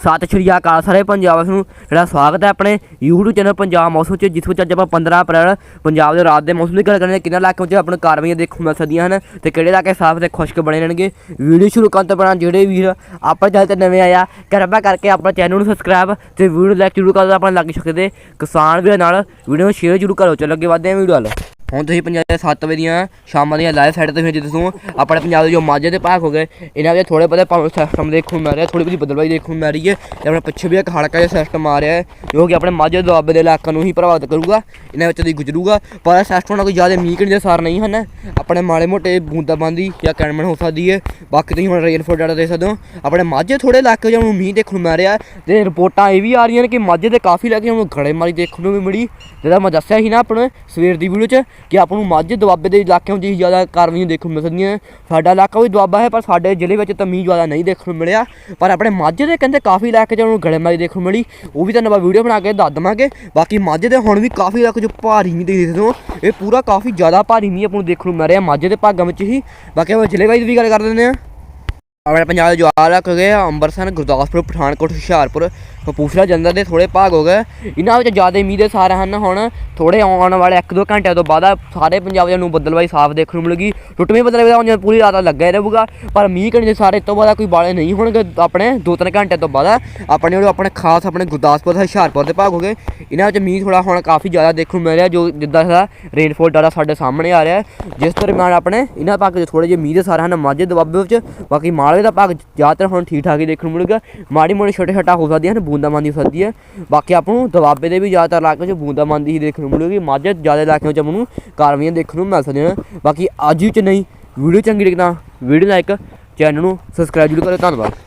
ਸਤਿ ਸ਼੍ਰੀ ਅਕਾਲ ਸਾਰੇ ਪੰਜਾਬ ਨੂੰ। ਜਿਹੜਾ ਸਵਾਗਤ ਹੈ ਆਪਣੇ YouTube ਚੈਨਲ ਪੰਜਾਬ ਮੌਸਮ ਚ ਜਿਸ ਵਿੱਚ ਅੱਜ ਆਪਾਂ 15 ਅਪ੍ਰੈਲ ਪੰਜਾਬ ਦੇ ਰਾਤ ਦੇ ਮੌਸਮ ਦੀ ਗੱਲ ਕਰਨੇ ਕਿੰਨਾ ਇਲਾਕਿਆਂ ਵਿੱਚ ਆਪਣੇ ਕਾਰਵਾਈਆਂ ਦੇਖਣ ਮਿਲ ਸਕਦੀਆਂ ਹਨ ਤੇ ਕਿਹੜੇ ਇਲਾਕੇ ਸਾਫ਼ ਤੇ ਖੁਸ਼ਕ ਬਣੇ ਰਹਿਣਗੇ। ਵੀਡੀਓ ਸ਼ੁਰੂ ਕਰਨ ਤੋਂ ਪਹਿਲਾਂ ਜਿਹੜੇ ਵੀਰ ਆਪਾਂ ਚੈਨਲ ਤੇ ਨਵੇਂ ਆਇਆ ਕਿਰਪਾ ਕਰਕੇ ਆਪਣੇ ਚੈਨਲ ਨੂੰ ਸਬਸਕ੍ਰਾਈਬ ਤੇ ਵੀਡੀਓ ਲਾਈਕ ਜ਼ਰੂਰ ਕਰੋ ਆਪਣੇ ਲੱਗ ਸਕਦੇ। ਕਿਸਾਨ ਵੀਰਾਂ ਨਾਲ ਵੀਡੀਓ ਨੂੰ ਸ਼ੇਅਰ ਜ਼ਰੂਰ ਕਰੋ। ਚਲੋ ਅੱਗੇ ਵਧਦੇ ਹਾਂ ਵੀਡੀਓ ਵੱਲ। ਹੁਣ ਤੁਸੀਂ ਪੰਜਾਬ ਦੇ 7 ਵਜੇ ਦੀਆਂ ਸ਼ਾਮਾਂ ਦੀਆਂ ਲਾਈਵ ਸਾਈਡ ਤੇ ਜਿੱਦ ਤੋਂ ਆਪਣੇ ਪੰਜਾਬ ਦੇ ਜੋ ਮਾਝੇ ਦੇ ਭਾਗ ਹੋ ਗਏ, ਇਹਨਾਂ ਦੇ ਥੋੜੇ ਬਹੁਤੇ ਪਾਵਰ ਸਿਸਟਮ ਦੇਖਣ ਨੂੰ ਮਿਲ ਰਿਹਾ ਥੋੜੀ ਬਹੁਤੀ ਬਦਲਵਾਈ ਦੇਖਣ ਨੂੰ ਮਿਲ ਹੈ, ਤੇ ਆਪਣੇ ਪਿੱਛੇ ਵੀ ਇੱਕ ਹਲਕਾ ਜਿਹਾ ਸਿਸਟਮ ਆ ਰਿਹਾ ਹੈ, ਜੋ ਕਿ ਆਪਣੇ ਮਾਝੇ ਦੁਆਬੇ ਦੇ ਇਲਾਕਿਆਂ ਨੂੰ ਹੀ ਪ੍ਰਭਾਵਿਤ ਕਰੂਗਾ, ਇਹਨਾਂ ਵਿੱਚ ਦੀ ਗੁਜ਼ਰੂਗਾ, ਪਰ ਸਿਸਟਮ ਨਾਲ ਕੋਈ ਜ਼ਿਆਦਾ ਮੀਂਹ ਦੇ ਸਾਰ ਨਹੀਂ ਹਨ, ਆਪਣੇ ਮਾੜੇ ਮੋਟੇ ਬੂੰਦਾਬਾਂਦੀ ਜਾਂ ਕੈਨਮਨ ਹੋ ਸਕਦੀ ਹੈ, ਬਾਕੀ ਤੁਸੀਂ ਹੁਣ ਰੇਨਫੋਲ ਡਾਟਾ ਦੇਖ ਸਕਦੇ ਹੋ, ਆਪਣੇ ਮਾਝੇ ਥੋੜੇ ਇਲਾਕੇ ਜਿਹਨੂੰ ਮੀਂਹ ਦੇਖਣ ਨੂੰ ਮਿਲ ਰਿਹਾ ਹੈ, ਤੇ ਰਿਪੋਰਟਾਂ ਇਹ ਵੀ ਆ ਰਹੀਆਂ ਨੇ ਕਿ ਮਾਝੇ ਦੇ ਕਾਫੀ ਇਲਾਕੇ ਨੂੰ ਗੜੇਮਾਰੀ ਦੇਖਣ ਨੂੰ ਵੀ ਮਿਲੀ ਜਿਹੜਾ ਮੈਂ ਦੱਸਿਆ ਸੀ ਨਾ ਆਪਣੇ ਸਵੇਰ ਦੀ ਵੀਡੀਓ 'ਚ ਕਿ ਆਪਾਂ ਨੂੰ ਮਾਝੇ ਦੁਆਬੇ ਦੇ ਇਲਾਕਿਆਂ ਵਿੱਚ ਹੀ ਜ਼ਿਆਦਾ ਕਾਰਵਾਈਆਂ ਦੇਖਣ ਨੂੰ ਮਿਲ ਸਕਦੀਆਂ ਸਾਡਾ ਇਲਾਕਾ ਵੀ ਦੁਆਬਾ ਹੈ, ਪਰ ਸਾਡੇ ਜ਼ਿਲ੍ਹੇ ਵਿੱਚ ਤਾਂ ਮੀਂਹ ਜ਼ਿਆਦਾ ਨਹੀਂ ਦੇਖਣ ਨੂੰ ਮਿਲਿਆ। ਪਰ ਆਪਣੇ ਮਾਝੇ ਦੇ ਕਹਿੰਦੇ ਕਾਫੀ ਇਲਾਕੇ 'ਚ ਉਹਨੂੰ ਗੜੇਮਾਰੀ ਦੇਖਣ ਨੂੰ ਮਿਲੀ। ਉਹ ਵੀ ਤੁਹਾਨੂੰ ਆਪਾਂ ਵੀਡੀਓ ਬਣਾ ਕੇ ਦੱਸ ਦਵਾਂਗੇ। ਬਾਕੀ ਮਾਝੇ ਦੇ ਹੁਣ ਵੀ ਕਾਫੀ ਇਲਾਕੇ 'ਚ ਭਾਰੀ ਮੀਂਹ ਦੇਖ ਸਕਦੇ ਹੋ। ਇਹ ਪੂਰਾ ਕਾਫੀ ਜ਼ਿਆਦਾ ਭਾਰੀ ਮੀਂਹ ਆਪਾਂ ਨੂੰ ਦੇਖਣ ਨੂੰ ਮਿਲ ਰਿਹਾ ਮਾਝੇ ਦੇ ਭਾਗਾਂ ਵਿੱਚ ਹੀ। ਬਾਕੀ ਆਪਾਂ ਜ਼ਿਲ੍ਹੇ ਵਾਈਜ਼ ਵੀ ਗੱਲ ਕਰ ਲੈਂਦੇ ਹਾਂ। ਆਪਣੇ ਪੰਜਾਬ ਦੇ ਜੋ ਇਲਾਕੇ ਗਏ ਅੰਮ੍ਰਿਤਸਰ, ਗੁਰਦਾਸਪੁਰ, ਪਠਾਨਕੋਟ, ਹੁਸ਼ਿਆਰਪੁਰ। ਕਪੂਰਥਲਾ ਜਲੰਧਰ ਦੇ ਥੋੜੇ ਭਾਗ ਹੋ ਗਏ। ਇਹਨਾਂ ਵਿੱਚ ਜ਼ਿਆਦਾ ਮੀਂਹ ਦੇ ਸਾਰ ਹਨ ਹੁਣ। ਥੋੜੇ ਆਉਣ ਵਾਲੇ 1-2 ਘੰਟਿਆਂ ਤੋਂ ਬਾਅਦ ਸਾਰੇ ਪੰਜਾਬ ਨੂੰ ਬੱਦਲਵਾਈ ਸਾਫ਼ ਦੇਖਣ ਨੂੰ ਮਿਲੇਗੀ। ਟੁੱਟਵੀਂ ਬੱਦਲਵਾਈ ਦਾ ਹੁਣ ਪੂਰੀ ਰਾਤ ਲੱਗਾ ਹੀ ਰਹੂਗਾ। ਪਰ ਮੀਂਹ ਕਣੀ ਦੇ ਸਾਰੇ ਇਸ ਤੋਂ ਬਾਅਦ ਕੋਈ ਬਾਲੇ ਨਹੀਂ ਹੋਣਗੇ ਆਪਣੇ। 2-3 ਘੰਟਿਆਂ ਤੋਂ ਬਾਅਦ ਆਪਣੇ ਜਿਹੜੇ ਆਪਣੇ ਖਾਸ ਆਪਣੇ ਗੁਰਦਾਸਪੁਰ ਤੇ ਹੁਸ਼ਿਆਰਪੁਰ ਦੇ ਭਾਗ ਹੋ ਗਏ। ਇਹਨਾਂ ਵਿੱਚ ਮੀਂਹ ਥੋੜਾ ਹੁਣ ਕਾਫੀ ਜ਼ਿਆਦਾ ਦੇਖਣ ਨੂੰ ਮਿਲ ਰਿਹਾ ਜੋ ਜਿੱਦਾਂ ਦਾ ਰੇਨਫੋਲ ਡਾਟਾ ਸਾਡੇ ਸਾਹਮਣੇ ਆ ਰਿਹਾ ਜਿਸ ਦਰਮਿਆਨ ਆਪਣੇ ਇਹਨਾਂ ਭਾਗ 'ਚ ਥੋੜੇ ਜਿਹੇ ਮੀਂਹ ਦੇ ਸਾਰੇ ਹਨ ਮਾਝੇ ਦੁਆਬੇ ਵਿੱਚ। ਬਾਕੀ ਮਾਲਵੇ ਦਾ ਭਾਗ ਜ਼ਿਆਦਾਤਰ ਹੁਣ ਠੀਕ ਠਾਕ ਹੀ ਦੇਖਣ ਨੂੰ ਮਿਲੇਗਾ। ਮਾੜੀ ਮੋੜੀ ਛੋਟੇ ਛੋਟਾ ਹੋ ਸਕਦੀਆਂ ਹਨ ਬੂੰਦਾਬਾਂਦੀ ਹੋ ਸਕਦੀ ਹੈ। ਬਾਕੀ ਆਪਾਂ ਨੂੰ ਦੁਆਬੇ ਦੇ ਵੀ ਜ਼ਿਆਦਾਤਰ ਇਲਾਕਿਆਂ 'ਚ ਬੂੰਦਾਬਾਂਦੀ ਹੀ ਦੇਖਣ ਨੂੰ ਮਿਲੇਗੀ। ਮਾਝੇ ਜ਼ਿਆਦਾ ਇਲਾਕਿਆਂ 'ਚ ਆਪਾਂ ਨੂੰ ਕਾਰਵਾਈਆਂ ਦੇਖਣ ਨੂੰ ਮਿਲ ਸਕਦੀਆਂ ਹਨ ਬਾਕੀ ਅੱਜ ਵਿੱਚ ਨਹੀਂ, ਵੀਡੀਓ ਚੰਗੀ ਲੱਗਦਾ ਵੀਡੀਓ ਲਾਈਕ ਚੈਨਲ ਨੂੰ ਸਬਸਕ੍ਰਾਈਬ ਜ਼ਰੂਰ ਕਰੋ ਧੰਨਵਾਦ।